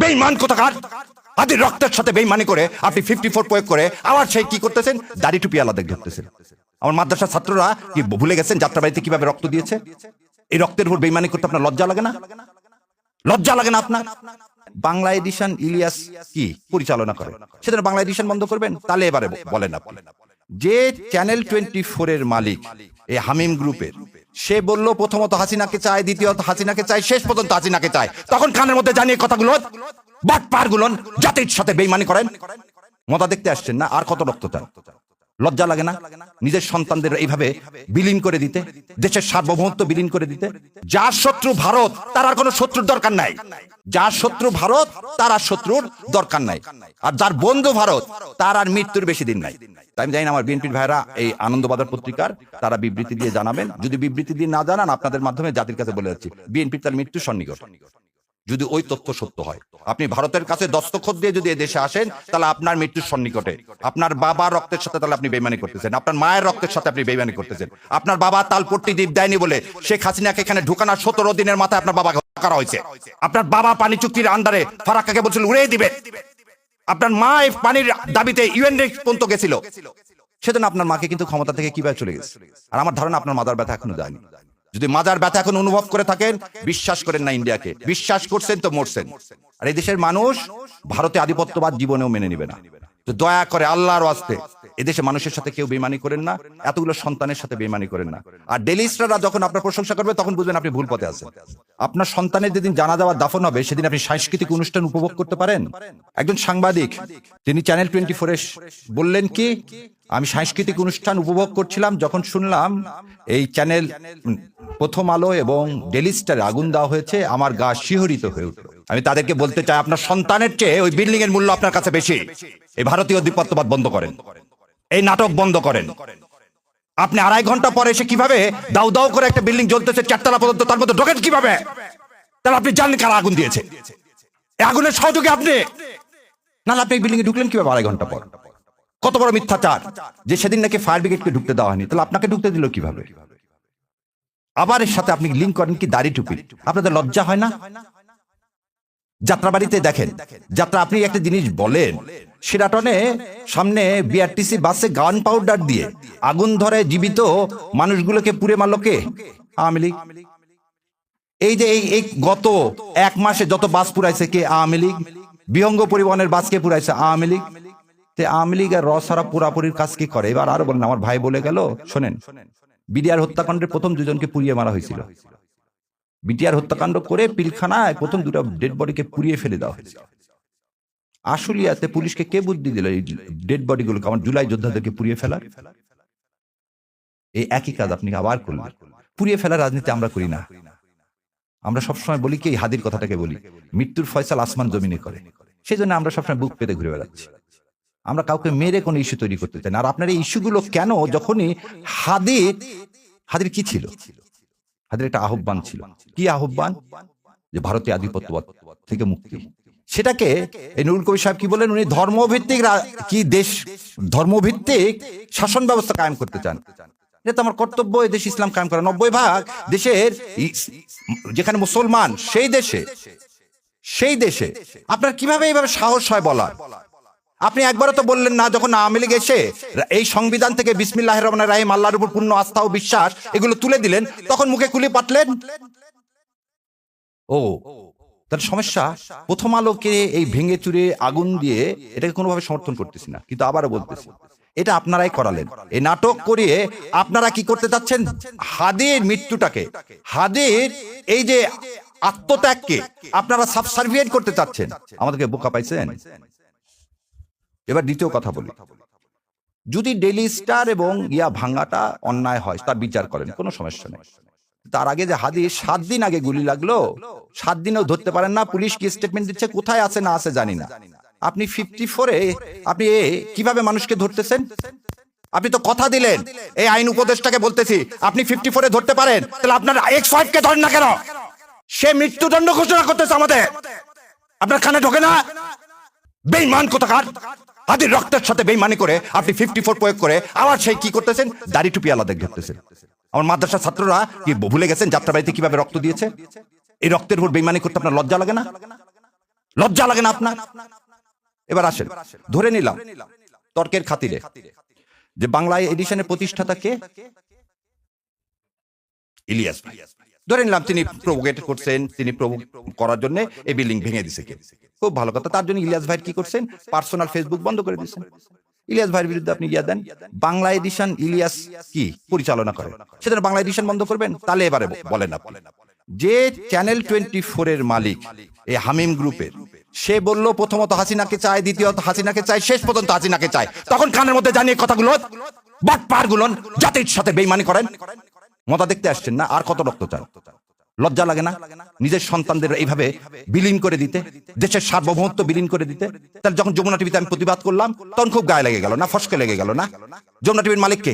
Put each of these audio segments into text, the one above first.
বেইমান কোথাকার? আদি রক্তের সাথে বেইমানি করে আপনি ফিফটি ফোর প্রয়োগ করে আবার সেই কি করতেছেন? দাড়ি টুপি আলাদা ধরতেছেন আমার মাদ্রাসার ছাত্ররা কি ভুলে গেছেন যাত্রাবাড়িতে কীভাবে রক্ত দিয়েছে? এই রক্তের উপর বেইমানি করতে আপনার লজ্জা লাগে না? লজ্জা লাগে না আপনার? বাংলা এডিশন ইলিয়াস কি পরিচালনা করে? সেটা বাংলা এডিশন বন্ধ করবেন? তাহলে এবারে বলেন আপনি। যে চ্যানেল টোয়েন্টি ফোর এর মালিক, এই হামিম গ্রুপের সে বলল, প্রথমত হাসিনাকে চায় দ্বিতীয়ত হাসিনাকে চায় শেষ পর্যন্ত হাসিনাকে চায় তখন খানের মধ্যে জানিয়ে কথাগুলো বাট পার গুলন জাতির সাথে বেইমানি করেন। মতা দেখতে আসছেন না? আর কত রক্ত চান লজ্জা লাগে না? নিজের সন্তানদের এইভাবে বিলীন করে দিতে? দেশের সার্বভৌমত্ব বিলীন করে দিতে? যার শত্রু ভারত, তার আর কোনো শত্রুর দরকার নাই। যার শত্রু ভারত, তার আর শত্রুর দরকার নাই। আর যার বন্ধু ভারত, তার আর মৃত্যুর বেশি দিন নাই। তাই আমি জানি আমার বিএনপির ভাইরা এই আনন্দবাজার পত্রিকার তারা বিবৃতি দিয়ে জানাবেন। যদি বিবৃতি দিয়ে না জানান, আপনাদের মাধ্যমে জাতির কাছে বলে যাচ্ছি, বিএনপির তার মৃত্যু সন্নিকট। যদি ওই তথ্য সত্য হয়। আপনি ভারতের কাছে দস্তখত দিয়ে যদি দেশে আসেন, তাহলে আপনার মৃত্যুর সন্নিকটে। আপনার বাবার রক্তের সাথে তাহলে আপনি বেইমানি করতেছেন। আপনার মায়ের রক্তের সাথে আপনি বেইমানি করতেছেন। আপনার বাবা তালপট্টি দ্বীপ দেয়নি বলে শেখ হাসিনাকে এখানে ঢুকানোর সতেরো দিনের মাথায় আপনার বাবা করা হয়েছে। আপনার বাবা পানি চুক্তির আন্ডারে ফারাক্কাকে বলছিল, উড়িয়ে দিবে। আপনার মা পানির দাবিতে ইউএন পর্যন্ত গেছিল। সেজন্য আপনার মাকে কিন্তু ক্ষমতা থেকে কীভাবে চলে গেছে? আর আমার ধারণা আপনার মাদার ব্যথা এখনও যায়নি। যদি মাজার ব্যথা এখন অনুভব করে থাকেন, বিশ্বাস করেন না ইন্ডিয়াকে। বিশ্বাস করছেন তো মরছেন। আর এই দেশের মানুষ ভারতে আধিপত্যবাদ জীবনেও মেনে নিবে না। তো দয়া করে আল্লাহর আস্তে এদেশে মানুষের সাথে কেউ বেমানি করেন না, এতগুলো সন্তানের সাথে বেমানি করেন না। আর ডেলিস্টরা যখন আপনার প্রশংসা করবে, তখন বুঝবেন আপনি ভুল পথে আছেন। আপনার সন্তানের যেদিন জানা যাওয়ার দাফন হবে, সেদিন আপনি সাংস্কৃতিক অনুষ্ঠান উপভোগ করতে পারেন। একজন সাংবাদিক, তিনি চ্যানেল টোয়েন্টি ফোরে বললেন কি, আমি সাংস্কৃতিক অনুষ্ঠান উপভোগ করছিলাম যখন শুনলাম এই চ্যানেল প্রথম আলো এবং ডেলি স্টারে আগুন দেওয়া হয়েছে, আমার গা শিহরিত হয়ে উঠল। আমি তাদেরকে বলতে চাই, আপনার সন্তানের চেয়ে ওই বিল্ডিং এর মূল্য আপনার কাছে বেশি। এই ভারতীয় দ্বিপত্ববাদ বন্ধ করেন। এই নাটক বন্ধ করেন। আপনি আড়াই ঘণ্টা পরে এসে কীভাবে দাউ দাউ করে একটা বিল্ডিং জ্বলতেছে, চারতলা পর্যন্ত, তার মধ্যে ঢোকেন কীভাবে? তাহলে আপনি জানেন কারা আগুন দিয়েছে। আগুনের সহযোগী আপনি। না আপনি বিল্ডিং এ ঢুকলেন কীভাবে আড়াই ঘণ্টা পর? কত বড় মিথ্যাচার। যে সেদিন নাকি ফায়ার ব্রিগেডকে ঢুকতে দেওয়া হয়নি, তাহলে আপনাকে ঢুকতে দিল কীভাবে? আবার এর সাথে আপনি লিঙ্ক করেন কি দাড়ি টুপি? আপনাদের লজ্জা হয় না? যাত্রাবাড়িতে দেখেন, যাত্রা আপনি একটা জিনিস বলেন সিরাটনে সামনে বিআরটিসি বাসে গান পাউডার দিয়ে আগুন ধরে জীবিত মানুষগুলোকে পুড়ে মারলো কে? আওয়ামী লীগ। এই যে এই এই গত এক মাসে যত বাস পুরাইছে কে? আওয়ামী লীগ। বিহঙ্গ পরিবহনের বাসকে পুরাইছে আওয়ামী লীগ। তে আওয়ামী লীগ আর রসারা পুরাপুরির কাজ কি করে? এবার আরও বলেন, আমার ভাই বলে গেল, শোনেন। বিডিআর হত্যাকাণ্ডের প্রথম দুজনকে পুড়িয়ে মারা হয়েছিল। বিটিআর হত্যাকাণ্ড করে পিলখানায় প্রথম দুটো ডেড বডিকে পুড়িয়ে ফেলে দেওয়া হয়েছিল আশুলিয়াতে পুলিশকে কে বুদ্ধি দিল এই ডেড বডিগুলোকে? আমার জুলাই যোদ্ধাদেরকে পুড়িয়ে ফেলার? এই একই কাজ আপনি আবার করলেন। পুড়িয়ে ফেলার রাজনীতি আমরা করি না। আমরা সবসময় বলি কি হাদির কথাটাকে বলি। মৃত্যুর ফয়সাল আসমান জমিনে করে। সেই জন্য আমরা সবসময় বুক পেতে ঘুরে বেড়াচ্ছি। আমরা কাউকে মেরে কোনো ইস্যু তৈরি করতে চাই আর আপনার এই ইস্যুগুলো কেন? যখনই হাদির হাদির কি ছিল? হাদির একটা আহ্বান ছিল। কি আহ্বান? যে ভারতীয় আধিপত্যবাদ থেকে মুক্তি। সেটাকে এই নুরুল কবির সাহেব কি বলেন উনি ধর্মভিত্তিক কি দেশ ধর্মভিত্তিক শাসন ব্যবস্থা কায়েম করতে চান। এটা আমার কর্তব্য, এই দেশ ইসলাম কায়েম করা। নব্বই ভাগ দেশের যেখানে মুসলমান, সেই দেশে সেই দেশে। আপনার কীভাবে এইভাবে সাহস হয় বলার? আপনি একবারও তো বললেন না যখন আওয়ামী লীগ এসে এই সংবিধান থেকে বিসমিল্লাহ রহমান রাহিম আল্লাহর উপর পূর্ণ আস্থা ও বিশ্বাস এগুলো তুলে দিলেন, তখন মুখে কুলি পাটলেন ও তার সমস্যা, প্রথম আলোকে এই ভেঙে চুরে আগুন দিয়ে এটাকে কোনোভাবে সমর্থন করতেছি না, কিন্তু আবারও বলতেছি, এটা আপনারাই করালেন। এই নাটক করিয়ে আপনারা কি করতে চাচ্ছেন? হাদের মৃত্যুটাকে, হাদের এই যে আত্মত্যাগকে আপনারা সাবসার্ভিয়েট করতে চাচ্ছেন। আমাদেরকে বোকা পাইছেন? এবার দ্বিতীয় কথা বলি। যদি ডেলি স্টার এবং ইয়া ভাঙ্গাটা অন্যায় হয়, তার বিচার করেন, কোনো সমস্যা নেই। তার আগে যে হাদি সাত দিন আগে গুলি লাগল, সাত দিনেও ধরতে পারেন না, পুলিশ কি স্টেটমেন্ট দিচ্ছে, কোথায় আছে, না আছে জানি না। আপনি ফিফটি ফোরে আপনি এ, কীভাবে মানুষকে ধরতেছেন? আপনি তো কথা দিলেন, এই আইন উপদেশটাকে বলতেছি, আপনি ফিফটি ফোরে ধরতে পারেন, তাহলে আপনার এক্স কে ধরেন না কেন? সে মৃত্যুদণ্ড ঘোষণা করতেছে আমাদের। আপনার খানে ঢোকে না? বেইমান কোথাকার? আদি রক্তের সাথে বেইমানি করে আপনি ফিফটি ফোর প্রয়োগ করে আবার সেই কি করতেছেন? দাড়ি টুপি আলাদা ধরতেছেন। আমার মাদ্রাসার ছাত্ররা কি ভুলে গেছেন যাত্রাবাড়িতে কীভাবে রক্ত দিয়েছে? এই রক্তের উপর বেইমানি করতে আপনার লজ্জা লাগে না? লজ্জা লাগে না আপনার? এবার আসেন, ধরে নিলাম তর্কের খাতিরে যে বাংলায় এডিশনের প্রতিষ্ঠাতা কে? ইলিয়াস ভাই। ধরে নিলাম তিনি প্রভোগেট করছেন, তিনি প্রভোগ করার জন্য এই বিল্ডিং ভেঙে দিছে কে। খুব ভালো কথা। তার জন্য ইলিয়াস ভাই কি করছেন? পার্সোনাল ফেসবুক বন্ধ করে দিয়েছেন ইলিয়াস ভাইয়ের বিরুদ্ধে আপনি ইয়া দেন। বাংলা এডিশন ইলিয়াস কি পরিচালনা করে? সেজন্য বাংলা এডিশন বন্ধ করবেন? তাহলে এবারে বলেন আপনি। যে চ্যানেল টোয়েন্টি ফোর এর মালিক, এই হামিম গ্রুপের, সে বলল, প্রথমত হাসিনাকে চায় দ্বিতীয়ত হাসিনাকে চায় শেষ পর্যন্ত হাসিনাকে চায় তখন কানের মধ্যে জানিয়ে কথাগুলো বাটপারগুলো জাতির সাথে বেইমানি করেন। মজা দেখতে আসছেন না, আর কত রক্ত লজ্জা লাগে না? নিজের সন্তানদের এইভাবে বিলীন করে দিতে? দেশের সার্বভৌমত্ব বিলীন করে দিতে? তাহলে যখন যমুনা টিভিতে আমি প্রতিবাদ করলাম, তখন খুব গায়ে লেগে গেল না, ফসকে লেগে গেল না? যমুনা টিভির মালিককে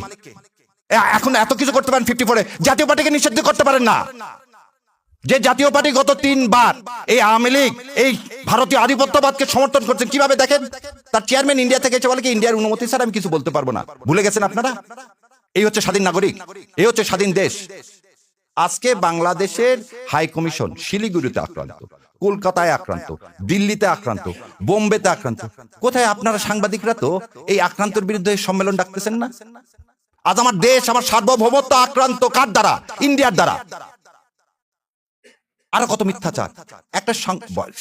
এখন এত কিছু করতে পারেন ফিফটি ফোরে, জাতীয় পার্টিকে নিষিদ্ধ করতে পারেন না? যে জাতীয় পার্টি গত তিনবার এই আওয়ামী লীগ, এই ভারতীয় আধিপত্যবাদকে সমর্থন করছেন, কীভাবে দেখেন? তার চেয়ারম্যান ইন্ডিয়া থেকে এসে বলে কি ইন্ডিয়ার অনুমতি স্যার আমি কিছু বলতে পারব না। ভুলে গেছেন আপনারা? এই হচ্ছে স্বাধীন নাগরিক, এই হচ্ছে স্বাধীন দেশ। আজকে বাংলাদেশের হাই কমিশন শিলিগুড়িতে আক্রান্ত, কলকাতায় আক্রান্ত, দিল্লিতে আক্রান্ত, বোম্বেতে আক্রান্ত। কোথায় আপনারা সাংবাদিকরা তো এই আক্রান্তর বিরুদ্ধে সম্মেলন ডাকতেছেন না? আজ আমার দেশ, আমার সার্বভৌমত্ব আক্রান্ত কার দ্বারা? ইন্ডিয়ার দ্বারা। আরও কত মিথ্যাচার। একটা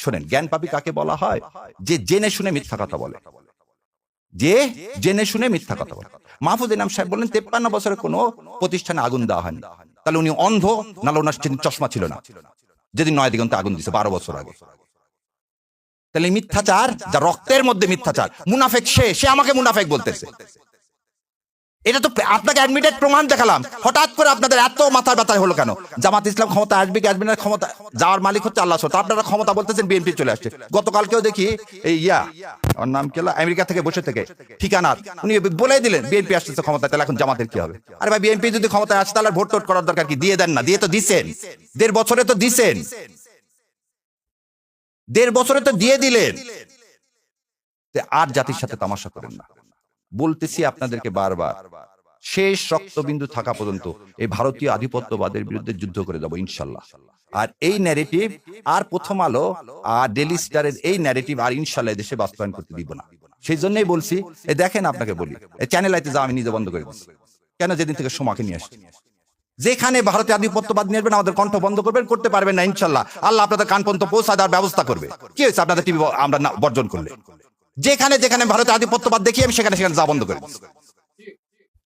শোনেন, জ্ঞান পাপি কাকে বলা হয়? যে জেনে শুনে মিথ্যা কথা বলে। যে জেনে শুনে মিথ্যা কথা বলে। মাহফুজ ইনাম সাহেব বললেন, তেপ্পান্ন বছরে কোনো প্রতিষ্ঠানে আগুন দেওয়া হয়নি। তাহলে উনি অন্ধ নাহলে ওনার চশমা ছিল না? যেদিন নয় দিগন্তে আগুন দিছে, বারো বছর আগে। তাহলে মিথ্যাচার, যা রক্তের মধ্যে মিথ্যাচার, মুনাফেক সে সে আমাকে মুনাফেক বলতেছে। এটা তো আপনাকে অ্যাডমিটেড প্রমাণ দেখালাম। হঠাৎ করে আপনাদের এত মাথার ব্যথা হলো কেন? জামাত ইসলাম ক্ষমতা আসবে কি আসবে না? ক্ষমতা যাওয়ার মালিক হচ্ছে আল্লাহ তো আপনারা ক্ষমতা বলতেছেন, বিএনপি চলে আসছে। গতকালকেও দেখি এই ইয়া, ওর নাম কি? আমেরিকা থেকে, বসে থেকে। ঠিকানা উনি বলে দিলেন, বিএনপি আসতেছে ক্ষমতা তাহলে এখন জামাতের কি হবে? আরে ভাই, বিএনপি যদি ক্ষমতায় আসে, তাহলে ভোট টোট করার দরকার কি? দিয়ে দেন না, দিয়ে তো দিছেন। দেড় বছরে তো দিছেন। দেড় বছরে তো দিয়ে দিলেন। আর জাতির সাথে তামাশা করেন না। বলতেছি আপনাদেরকে বারবার শেষ রক্তবিন্দু থাকা পর্যন্ত এই ভারতীয় আধিপত্যবাদের বিরুদ্ধে যুদ্ধ করে যাব ইনশাল্লাহ। আর এই ন্যারেটিভ আর প্রথম আলো আর ডেলি স্টারের এই ন্যারেটিভ আর ইনশাল্লাহ দেশে বাস্তবায়ন করতে দিব না। সেই জন্যই বলছি এ দেখেন আপনাকে বলি এই চ্যানেল আইতে যা আমি নিজে বন্ধ করে দিচ্ছি। কেন যেদিন থেকে সোমাকে নিয়ে আসছি? যেখানে ভারতে আধিপত্যবাদ নিয়ে আসবেন আমাদের কণ্ঠ বন্ধ করবেন করতে পারবেন না ইনশাল্লাহ। আল্লাহ আপনাদের কান পর্যন্ত পৌঁছা দেওয়ার ব্যবস্থা করবে। কি হয়েছে? আপনাদের টিভি আমরা বর্জন করলে। যেখানে যেখানে ভারতের আধিপত্যবাদ দেখি আমি সেখানে সেখানে যা বন্ধ করে।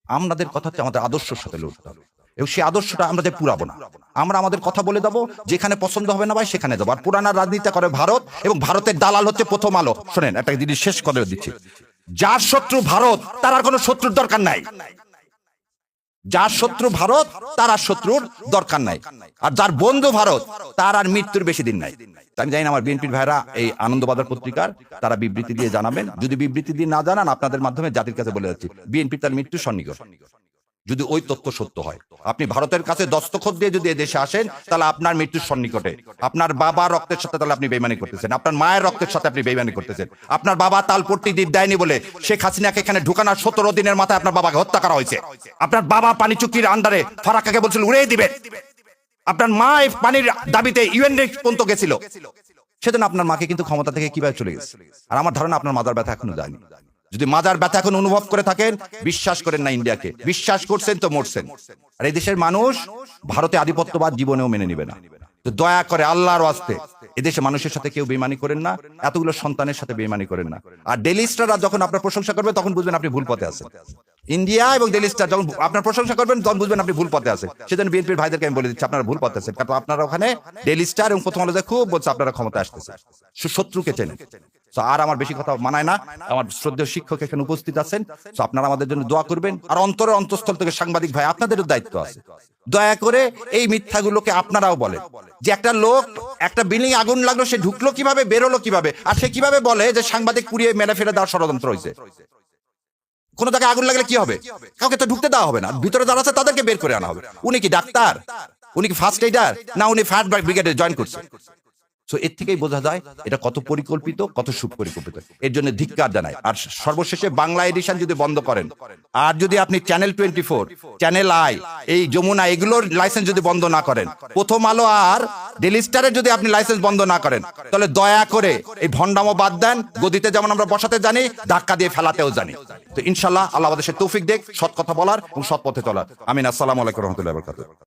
আমাদের কথা হচ্ছে আমাদের আদর্শের সাথে লড়তে হবে। এবং সেই আদর্শটা আমরা যে পুরাবো না। আমরা আমাদের কথা বলে দেবো, যেখানে পছন্দ হবে না ভাই সেখানে যাব। আর পুরানা রাজনীতি করে ভারত, এবং ভারতের দালাল হচ্ছে প্রথম আলো। শোনেন, একটা জিনিস শেষ করে দিচ্ছি। যার শত্রু ভারত, তার আর কোনো শত্রুর দরকার নাই। যার শত্রু ভারত, তার আর শত্রুর দরকার নাই। আর যার বন্ধু ভারত, তার আর মৃত্যুর বেশি দিন নাই। আমি জানি আমার বিএনপির ভাইরা এই আনন্দবাজার পত্রিকার তারা বিবৃতি দিয়ে জানাবেন। যদি বিবৃতি দিয়ে না জানান, আপনাদের মাধ্যমে জাতির কাছে বলে যাচ্ছি, বিএনপি তার মৃত্যু সন্নিকট। যদি ওই তথ্য সত্য হয়। আপনি ভারতের কাছে দস্তখত দিয়ে যদি দেশে আসেন, তাহলে আপনার মৃত্যুর সন্নিকটে। আপনার বাবা রক্তের সাথে তাহলে আপনি বেইমানি করতেছেন। আপনার মায়ের রক্তের সাথে আপনি বেইমানি করতেছেন। আপনার বাবা তালপট্টি দ্বীপ দেয়নি বলে শেখ হাসিনাকে এখানে ঢুকানোর সতেরো দিনের মাথায় আপনার বাবাকে হত্যা করা হয়েছে। আপনার বাবা পানি চুক্তির আন্ডারে ফারাক্কাকে বলছিল উড়িয়ে দিবেন আপনার মা পানির দাবিতে ইউএন পর্যন্ত গেছিল। সেদিন আপনার মাকে কিন্তু ক্ষমতা থেকে কীভাবে চলে গেছে? আর আমার ধারণা আপনার মাদার ব্যথা এখনও যায়নি। যদি মাজার ব্যথা এখন অনুভব করে থাকেন, বিশ্বাস করেন না ইন্ডিয়াকে। বিশ্বাস করছেন তো মরছেন। আর এই দেশের মানুষ ভারতে আধিপত্যবাদ জীবনেও মেনে নিবে না। তো দয়া করে আল্লাহর আস্তে এদেশে মানুষের সাথে কেউ বেমানি করেন না, এতগুলো সন্তানের সাথে বেমানি করেন না। আর ডেলি স্টাররা যখন আপনার প্রশংসা করবে, তখন বুঝবেন আপনি ভুল পথে আছেন। ইন্ডিয়া এবং ডেলি স্টার যখন আপনার প্রশংসা করবেন, তখন বুঝবেন আপনি ভুল পথে আছেন। সেজন্য বিএনপির ভাইদেরকে আমি বলে দিচ্ছি, আপনারা ভুল পথে আছেন। কারণ আপনারা ওখানে ডেলি স্টার এবং প্রথম আলোতে খুব বলছে, আপনারা ক্ষমতা আসতেছে শত্রুকে চেনেন। আর আমার বেশি কথা মানায় না। আমার শ্রদ্ধেয় শিক্ষক এখানে উপস্থিত আছেন। তো আপনারা আমাদের জন্য দোয়া করবেন। আর অন্তরের অন্তঃস্থল থেকে সাংবাদিক ভাই, আপনাদেরও দায়িত্ব আছে। দয়া করে এই মিথ্যাগুলোকে আপনারাও বলেন। যে একটা লোক, একটা বিল্ডিং আগুন লাগল, সে ঢুকলো কীভাবে, বেরোলো কীভাবে, আর সে কীভাবে বলে যে সাংবাদিক পুড়িয়ে মেরে ফেলে দেওয়ার ষড়যন্ত্র হয়েছে কোন জায়গায় আগুন লাগলে কি হবে? কাউকে তো ঢুকতে দেওয়া হবে না। ভিতরে যারা আছে, তাদেরকে বের করে আনা হবে। উনি কি ডাক্তার? উনি কি ফার্স্ট এইডার না, উনি ফায়ার ব্রিগেডে জয়েন করছে। সো এর থেকেই বোঝা যায় এটা কত পরিকল্পিত, কত সুপরিকল্পিত। এর জন্য ধিক্কার জানায় আর সর্বশেষে বাংলা এডিশন যদি বন্ধ করেন, আর যদি আপনি channel twenty four channel I এই যমুনা, এগুলোর লাইসেন্স যদি বন্ধ না করেন, প্রথম আলো আর ডেলি স্টারের যদি আপনি লাইসেন্স বন্ধ না করেন, তাহলে দয়া করে এই ভণ্ডামো বাদ দেন। গদিতে যেমন আমরা বসাতে জানি, ধাক্কা দিয়ে ফেলাতেও জানি। তো ইনশাল্লাহ আল্লাহ আমাদের সে তৌফিক দেখ সৎ কথা বলার এবং সৎ পথে চলার। আমিন। আসসালামু আলাইকুম রহমতুল্লাহ